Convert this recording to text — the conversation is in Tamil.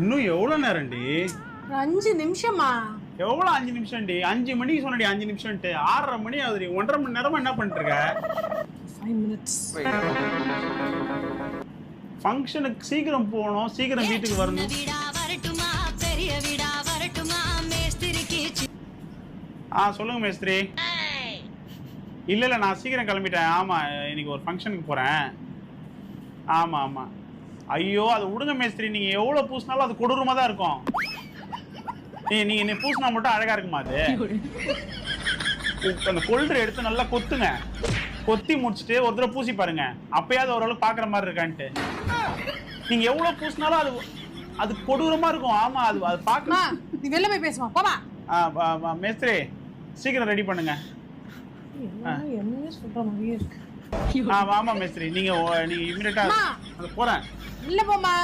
இன்னும் எவ்வளவு நேரம்டி? அஞ்சு நிமிஷமா? எவ்வளவு அஞ்சு நிமிஷம்டி? அஞ்சு மணிக்கு சொன்னடி அஞ்சு நிமிஷம்ட்டு ஆறரை மணி ஆகுதுடி. ஒன்றரை மணி நேரமா என்ன பண்ணிட்டு இருக்க ஃபைவ் மினிட்ஸ் ஃபங்க்ஷனுக்கு சீக்கிரம் போகணும். சீக்கிரம் வீட்டுக்கு வரணும். ஆ சொல்லுங்க மேஸ்திரி. இல்ல இல்ல நான் சீக்கிரம் கிளம்பிட்டேன். ஆமா இன்னைக்கு ஒரு ஃபங்க்ஷனுக்கு போறேன். ஆமா ஆமா. ஐயோ அது விடுங்க மேஸ்திரி நீங்க எவ்வளவு பூசினாலும் அது கொடூரமா தான் இருக்கும். நீ- நீங்க நீ பூசினா மட்டும் அழகா இருக்குமா அது? அந்த கொல்டர் எடுத்து நல்லா கொத்துங்க. கொத்தி முடிச்சுட்டு ஒரு தடவை பூசி பாருங்க. அப்பயாவது ஓரளவுக்கு பாக்குற மாதிரி இருக்கான்ட்டு. நீங்க எவ்வளவு பூசினாலும் அது அது கொடூரமா இருக்கும். ஆமா அது அது அம்மா பார்க்க நீ வெளில போய் பேசுமா. போமா மேஸ்திரி சீக்கிரம் ரெடி பண்ணுங்க. என்ன சொல்ற மாதிரியே இருக்கு. ஆ ஆமா மேஸ்திரி. நீங்க நீங்க இமிடியட்டா. போறேன். இல்ல போமா